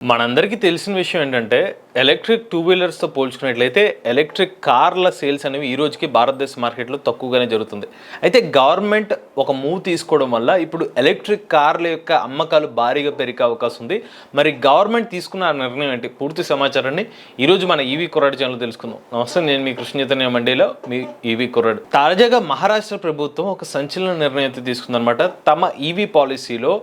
మనందరికీ తెలిసిన విషయం ఏంటంటే ఎలక్ట్రిక్ టూ వీలర్స్తో పోల్చుకున్నట్లయితే ఎలక్ట్రిక్ కార్ల సేల్స్ అనేవి ఈ రోజుకి భారతదేశ మార్కెట్లో తక్కువగానే జరుగుతుంది. అయితే గవర్నమెంట్ ఒక మూవ్ తీసుకోవడం వల్ల ఇప్పుడు ఎలక్ట్రిక్ కార్ల యొక్క అమ్మకాలు భారీగా పెరిగే అవకాశం ఉంది. మరి గవర్నమెంట్ తీసుకున్న ఆ నిర్ణయం ఏంటి? పూర్తి సమాచారాన్ని ఈరోజు మన ఈవీ కొరాడు ఛానల్ తెలుసుకుందాం. నమస్తే నేను మీ కృష్ణ మండీలో మండేలో మీ ఈవీ కొరాడు. తాజాగా మహారాష్ట్ర ప్రభుత్వం ఒక సంచలన నిర్ణయం అయితే తీసుకుందనమాట తమ ఈవీ పాలసీలో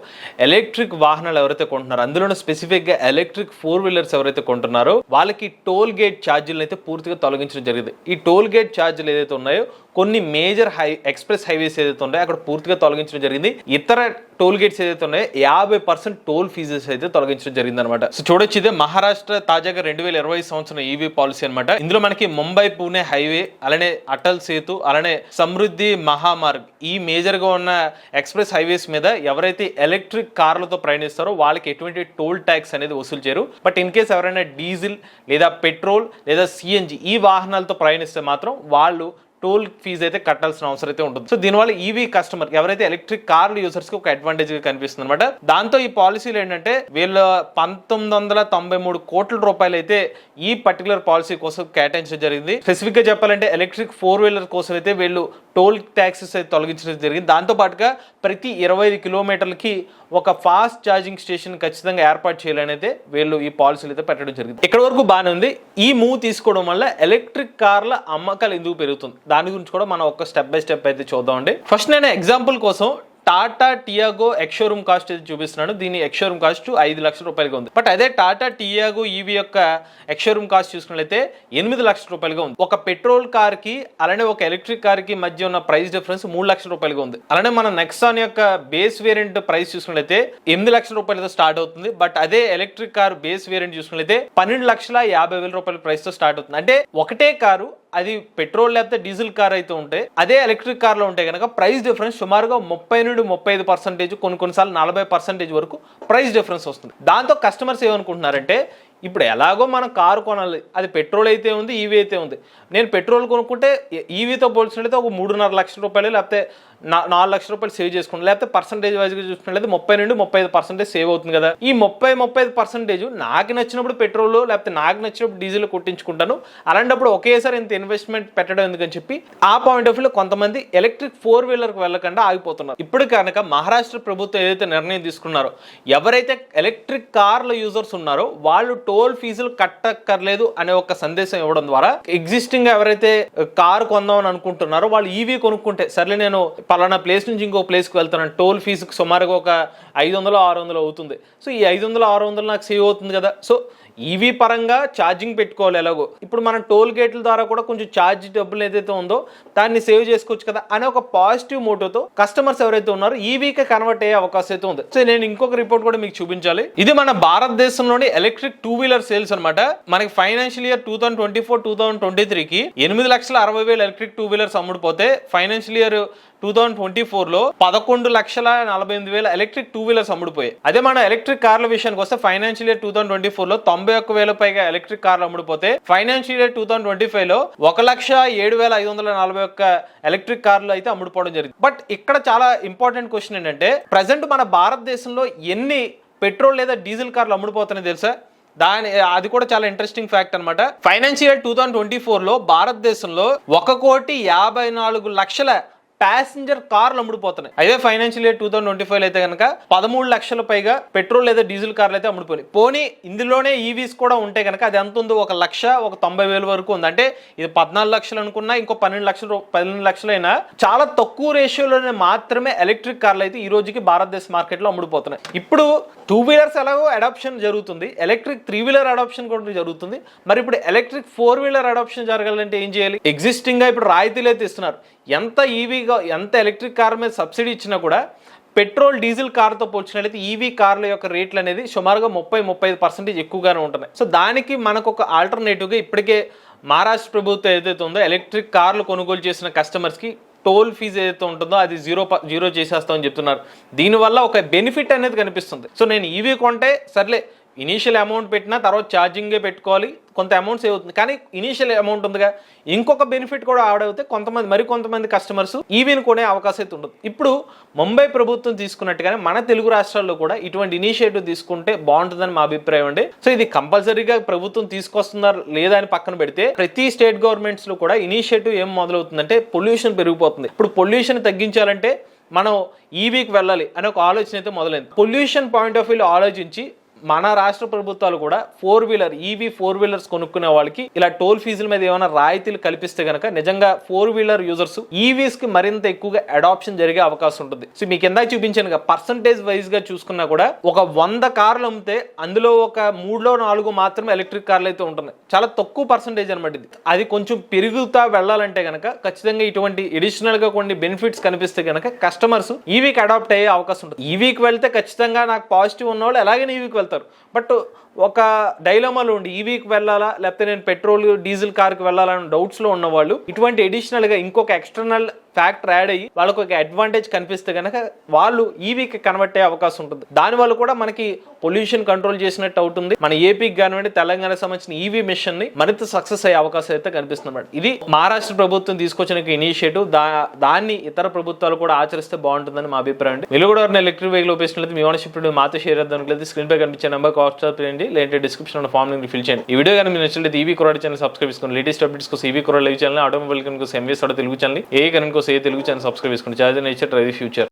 ఎలక్ట్రిక్ వాహనాలు ఎవరైతే కొంటున్నారో అందులోనే స్పెసిఫిక్గా ఎలక్ట్రిక్ ఫోర్ వీలర్స్ ఎవరైతే కొంటున్నారో వాళ్ళకి టోల్ గేట్ ఛార్జీలను అయితే పూర్తిగా తొలగించడం జరిగింది. ఈ టోల్ గేట్ ఛార్జీలు ఏదైతే ఉన్నాయో కొన్ని మేజర్ హై ఎక్స్ప్రెస్ హైవేస్ ఏదైతే ఉన్నాయో అక్కడ పూర్తిగా తొలగించడం జరిగింది. ఇతర టోల్ గేట్స్ ఏదైతే ఉన్నాయో యాభై పర్సెంట్ టోల్ ఫీజెస్ అయితే తొలగించడం జరిగింది అనమాట సో చూడొచ్చు ఇదే మహారాష్ట్ర తాజాగా రెండు వేల ఇరవై సంవత్సరం ఈవీ పాలసీ అనమాట. ఇందులో మనకి ముంబై పూణే హైవే అలానే అటల్ సేతు అలానే సమృద్ధి మహామార్గ్ ఈ మేజర్గా ఉన్న ఎక్స్ప్రెస్ హైవేస్ మీద ఎవరైతే ఎలక్ట్రిక్ కార్లతో ప్రయాణిస్తారో వాళ్ళకి ఎటువంటి టోల్ ట్యాక్స్ అనేది వసూలు చేయరు. బట్ ఇన్ కేస్ ఎవరైనా డీజిల్ లేదా పెట్రోల్ లేదా సిఎన్జి ఈ వాహనాలతో ప్రయాణిస్తే మాత్రం వాళ్ళు టోల్ ఫీజు అయితే కట్టాల్సిన అవసరం అయితే ఉంటుంది. సో దీనివల్ల ఈవీ కస్టమర్ ఎవరైతే ఎలక్ట్రిక్ కార్లు యూజర్స్కి ఒక అడ్వాంటేజ్గా కనిపిస్తుంది అనమాట దాంతో ఈ పాలసీలు ఏంటంటే వీళ్ళ పంతొమ్మిది వందల తొంభై మూడు కోట్ల రూపాయలు అయితే ఈ పర్టికులర్ పాలసీ కోసం కేటాయించడం జరిగింది. స్పెసిఫిక్గా చెప్పాలంటే ఎలక్ట్రిక్ ఫోర్ వీలర్ కోసం అయితే వీళ్ళు టోల్ ట్యాక్సెస్ అయితే తొలగించడం జరిగింది. దాంతో పాటుగా ప్రతి ఇరవై ఐదు కిలోమీటర్లకి ఒక ఫాస్ట్ ఛార్జింగ్ స్టేషన్ ఖచ్చితంగా ఏర్పాటు చేయాలని అయితే వీళ్ళు ఈ పాలసీలు అయితే పెట్టడం జరిగింది. ఇక్కడ వరకు బాగానే ఉంది. ఈ మూవ్ తీసుకోవడం వల్ల ఎలక్ట్రిక్ కార్ల అమ్మకాలు ఎందుకు పెరుగుతుంది? దాని గురించి కూడా మనం ఒక స్టెప్ బై స్టెప్ అయితే చూద్దామండి. ఫస్ట్ నేను ఎగ్జాంపుల్ కోసం టాటా టియాగో ఎక్షోరూమ్ కాస్ట్ అయితే చూపిస్తున్నాను. దీని ఎక్షోరూమ్ కాస్ట్ ఐదు లక్షల రూపాయలుగా ఉంది. బట్ అదే టాటా టియాగో ఈవీ యొక్క ఎక్షోరూమ్ కాస్ట్ చూసుకున్నట్లయితే ఎనిమిది లక్షల రూపాయలుగా ఉంది. ఒక పెట్రోల్ కార్కి అలానే ఒక ఎలక్ట్రిక్ కార్కి మధ్య ఉన్న ప్రైస్ డిఫరెన్స్ మూడు లక్షల రూపాయలుగా ఉంది. అలానే మన నెక్సాన్ యొక్క బేస్ వేరియంట్ ప్రైస్ చూసుకున్నట్లయితే ఎనిమిది లక్షల రూపాయలతో స్టార్ట్ అవుతుంది. బట్ అదే ఎలక్ట్రిక్ కార్ బేస్ వేరియంట్ చూసుకున్నట్లయితే పన్నెండు లక్షల యాభై వేల రూపాయల ప్రైస్తో స్టార్ట్ అవుతుంది. అంటే ఒకటే కారు అది పెట్రోల్ లేకపోతే డీజిల్ కార్ అయితే ఉంటే అదే ఎలక్ట్రిక్ కార్లో ఉంటే కనుక ప్రైస్ డిఫరెన్స్ సుమారుగా ముప్పై నుండి ముప్పై ఐదు పర్సెంటేజ్ కొన్ని కొన్నిసార్లు నలభై పర్సెంటేజ్ వరకు ప్రైస్ డిఫరెన్స్ వస్తుంది. దాంతో కస్టమర్స్ ఏమనుకుంటున్నారంటే ఇప్పుడు ఎలాగో మనం కారు కొనాలి. అది పెట్రోల్ అయితే ఉంది ఈవీ అయితే ఉంది. నేను పెట్రోల్ కొనుక్కుంటే ఈవీతో పోల్చినట్లయితే ఒక మూడున్నర లక్షల రూపాయలు లేకపోతే నాలుగు లక్షల రూపాయలు సేవ్ చేసుకుంటాను లేకపోతే పర్సంటేజ్ వైజ్గా చూసుకున్నట్లయితే ముప్పై నుండి ముప్పై ఐదు పర్సెంటేజ్ సేవ్ అవుతుంది కదా. ఈ ముప్పై ముప్పై ఐదు పర్సెంటేజ్ నాకు నచ్చినప్పుడు పెట్రోల్ లేకపోతే నాకు నచ్చినప్పుడు డీజిల్ కొట్టించుకుంటాను. అలాంటప్పుడు ఒకేసారి ఇంత ఇన్వెస్ట్మెంట్ పెట్టడం ఎందుకని చెప్పి ఆ పాయింట్ ఆఫ్ వ్యూలో కొంతమంది ఎలక్ట్రిక్ ఫోర్ వీలర్కి వెళ్ళకుండా ఆగిపోతున్నారు. ఇప్పుడు కనుక మహారాష్ట్ర ప్రభుత్వం ఏదైతే నిర్ణయం తీసుకున్నారో ఎవరైతే ఎలక్ట్రిక్ కార్ల యూజర్స్ ఉన్నారో వాళ్ళు టోల్ ఫీజులు కట్టక్కర్లేదు అనే ఒక సందేశం ఇవ్వడం ద్వారా ఎగ్జిస్టింగ్ ఎవరైతే కారు కొందాం అని అనుకుంటున్నారో వాళ్ళు ఈవీ కొనుక్కుంటే సర్లే నేను పలానా ప్లేస్ నుంచి ఇంకో ప్లేస్కి వెళ్తాను టోల్ ఫీజుకి సుమారుగా ఒక ఐదు వందలు ఆరు వందలు అవుతుంది. సో ఈ ఐదు వందలు ఆరు వందలు నాకు సేవ్ అవుతుంది కదా. సో ఈవీ పరంగా ఛార్జింగ్ పెట్టుకోవాలి ఎలాగో. ఇప్పుడు మనం టోల్ గేట్ల ద్వారా కూడా కొంచెం ఛార్జ్ డబ్బులు ఏదైతే ఉందో దాన్ని సేవ్ చేసుకోవచ్చు కదా అనే ఒక పాజిటివ్ మోటోతో కస్టమర్స్ ఎవరైతే ఉన్నారో ఈవీకి కన్వర్ట్ అయ్యే అవకాశం అయితే ఉంది. సో నేను ఇంకొక రిపోర్ట్ కూడా మీకు చూపించాలి. ఇది మన భారతదేశంలోని ఎలక్ట్రిక్ టూ వీలర్ సేల్స్ అనమాట మనకి financial year two thousand twenty four two thousand twenty త్రీకి ఎనిమిది లక్షల అరవై వేల electric two wheelers అమ్ముడుపోతే financial year two thousand twenty ఫోర్లో పదకొండు లక్షల నలభై ఎనిమిది వేల ఎలక్ట్రిక్ టూ వీలర్స్ అమ్ముడుపోయాయి. అదే మన ఎలక్ట్రిక్ కార్ల విషయానికి వస్తే financial year two thousand twenty ఫోర్లో తొంభై ఒక్క వేల పైగా ఎలక్ట్రిక్ కార్లు అమ్ముడుపోతే financial year two thousand twenty ఫైవ్లో ఒక లక్ష ఏడు వేల ఐదు వందల నలభై ఒక్క ఎలక్ట్రిక్ కార్లు అయితే అమ్ముడుపోవడం జరిగింది. బట్ ఇక్కడ చాలా ఇంపార్టెంట్ క్వశ్చన్ ఏంటంటే ప్రజెంట్ మన భారతదేశంలో ఎన్ని పెట్రోల్ లేదా డీజిల్ కార్లు అమ్ముడుపోతున్నాయి తెలుసా? దాని అది కూడా చాలా ఇంట్రెస్టింగ్ ఫ్యాక్ట్ అనమాట ఫైనాన్షియల్ టూ థౌసండ్ ట్వంటీ ఫోర్లో భారతదేశంలో ఒక కోటి యాభై నాలుగు లక్షల ప్యాసింజర్ కార్లు అమ్ముడుపోతున్నాయి. అదే financial year two thousand twenty five అయితే కనుక పదమూడు లక్షల పైగా పెట్రోల్ లేదా డీజిల్ కార్లు అయితే అమ్ముడుపోయినాయి. పోనీ ఇందులోనే e ఈవీస్ కూడా ఉంటే కనుక అది ఎంత ఉందో ఒక లక్ష ఒక తొంభై వేల వరకు ఉంది. అంటే ఇది పద్నాలుగు లక్షలు అనుకున్నా ఇంకో పన్నెండు లక్షలు పన్నెండు లక్షలైనా చాలా తక్కువ రేషియోలోనే మాత్రమే ఎలక్ట్రిక్ కార్లు అయితే ఈ రోజుకి భారతదేశ మార్కెట్లో అమ్ముడుపోతున్నాయి. ఇప్పుడు టూ వీలర్స్ ఎలాగో అడాప్షన్ జరుగుతుంది. ఎలక్ట్రిక్ త్రీ వీలర్ అడాప్షన్ కూడా జరుగుతుంది. మరి ఇప్పుడు ఎలక్ట్రిక్ ఫోర్ వీలర్ అడాప్షన్ జరగాలంటే ఏం చేయాలి? ఎగ్జిస్టింగ్గా ఇప్పుడు రాయితీలు అయితే ఇస్తున్నారు ఎంత ఈవీగా ఎంత ఎలక్ట్రిక్ కార్ మీద సబ్సిడీ ఇచ్చినా కూడా పెట్రోల్ డీజిల్ కార్తో పోల్చినట్లయితే ఈవీ కార్ల యొక్క రేట్లు అనేది సుమారుగా ముప్పై ముప్పై ఐదు పర్సెంటేజ్ ఎక్కువగానే ఉంటున్నాయి. సో దానికి మనకు ఒక ఆల్టర్నేటివ్గా ఇప్పటికే మహారాష్ట్ర ప్రభుత్వం ఏదైతే ఉందో ఎలక్ట్రిక్ కార్లు కొనుగోలు చేసిన కస్టమర్స్కి టోల్ ఫీజు ఏదైతే ఉంటుందో అది జీరో ప- జీరో చేసేస్తామని చెప్తున్నారు. దీనివల్ల ఒక బెనిఫిట్ అనేది కనిపిస్తుంది. సో నేను ఈవీ కొంటే సర్లే ఇనీషియల్ అమౌంట్ పెట్టినా తర్వాత ఛార్జింగే పెట్టుకోవాలి కొంత అమౌంట్ సేవ్ అవుతుంది. కానీ ఇనీషియల్ అమౌంట్ ఉందిగా ఇంకొక బెనిఫిట్ కూడా ఆడవుతే కొంతమంది మరి కొంతమంది కస్టమర్స్ ఈవీని కొనే అవకాశం అయితే ఉండదు. ఇప్పుడు ముంబై ప్రభుత్వం తీసుకున్నట్టుగానే మన తెలుగు రాష్ట్రాల్లో కూడా ఇటువంటి ఇనిషియేటివ్ తీసుకుంటే బాగుంటుందని మా అభిప్రాయం అండి. సో ఇది కంపల్సరీగా ప్రభుత్వం తీసుకొస్తున్నారు లేదా అని పక్కన పెడితే ప్రతి స్టేట్ గవర్నమెంట్స్లో కూడా ఇనిషియేటివ్ ఏం మొదలవుతుందంటే పొల్యూషన్ పెరిగిపోతుంది. ఇప్పుడు పొల్యూషన్ తగ్గించాలంటే మనం ఈవీకి వెళ్ళాలి అనే ఒక ఆలోచన అయితే మొదలైంది. పొల్యూషన్ పాయింట్ ఆఫ్ వ్యూలో ఆలోచించి మన రాష్ట్ర ప్రభుత్వాలు కూడా four wheeler EV four wheelers కొనుక్కునే వాళ్ళకి ఇలా టోల్ ఫీజుల మీద ఏమైనా రాయితీలు కల్పిస్తే గనక నిజంగా ఫోర్ వీలర్ యూజర్స్ ఈవీస్కి మరింత ఎక్కువగా అడాప్షన్ జరిగే అవకాశం ఉంటుంది. సో మీకు ఎందాక చూపించాను పర్సంటేజ్ వైజ్గా చూసుకున్నా కూడా ఒక వంద కార్లు అమ్మితే అందులో ఒక మూడులో నాలుగు మాత్రమే ఎలక్ట్రిక్ కార్లు అయితే ఉంటున్నాయి. చాలా తక్కువ పర్సంటేజ్ అనమాట ఇది. అది కొంచెం పెరుగుతా వెళ్ళాలంటే గనక ఖచ్చితంగా ఇటువంటి ఎడిషనల్గా కొన్ని బెనిఫిట్స్ కనిపిస్తే గనక కస్టమర్స్ ఈవీకి అడాప్ట్ అయ్యే అవకాశం ఉంటుంది. ఈవీకి వెళ్తే ఖచ్చితంగా నాకు పాజిటివ్ ఉన్న వాళ్ళు అలాగే ఈవీకి వెళ్తారు. బట్ ఒక డైలమాలో ఉండి ఈవీకి వెళ్ళాలా లేకపోతే నేను పెట్రోల్ డీజిల్ కార్కి వెళ్ళాలని డౌట్స్లో ఉన్నవాళ్ళు ఇటువంటి అడిషనల్గా ఇంకొక ఎక్స్టర్నల్ ఫ్యాక్టర్ యాడ్ అయ్యి వాళ్ళకు ఒక అడ్వాంటేజ్ కనిపిస్తే కనుక వాళ్ళు ఈవీకి కన్వర్ట్ అయ్యే అవకాశం ఉంటుంది. దానివల్ల కూడా మనకి పొల్యూషన్ కంట్రోల్ చేసినట్టు అవుతుంది. మన ఏపీకి కానివ్వండి తెలంగాణకు సంబంధించిన ఈవీ మిషన్ని మరింత సక్సెస్ అయ్యే అవకాశం అయితే కనిపిస్తుంది అన్నమాట. ఇది మహారాష్ట్ర ప్రభుత్వం తీసుకొచ్చిన ఇనిషియేటివ్ దా దాన్ని ఇతర ప్రభుత్వాలు కూడా ఆచరిస్తే బాగుంటుందని మా అభిప్రాయం అండి. మీరు కూడా ఎలక్ట్రిక్ వెహికల్ ఉపయోగించినట్లయితే మీ ఓనర్షిప్ మాతో షేర్ చేద్దాం స్క్రీన్ పై కనిపించే నెంబర్ కాస్ట్ చేయండి. లేదంటే డిస్క్రిప్షన్ ఉన్న ఫామ్ లింక్ ఫిల్ చేయండి. ఈ వీడియో కానీ మీరు నచ్చినట్లయితే ఈవీ కొరాడు ఛానల్ సబ్స్క్రైబ్ చేసుకోండి. లేటెస్ట్ అప్డేట్స్ కోసం ఈవీ కొరాడు లైవ్ ఛానల్ ఆటోమొబైల్ కనుక ఎంవీఎస్ తెలుగు ఛానల్ ఏ కనుక సే తెలుగు ఛానల్ సబ్స్క్రైబ్ చేసుకోండి charger nature try the future.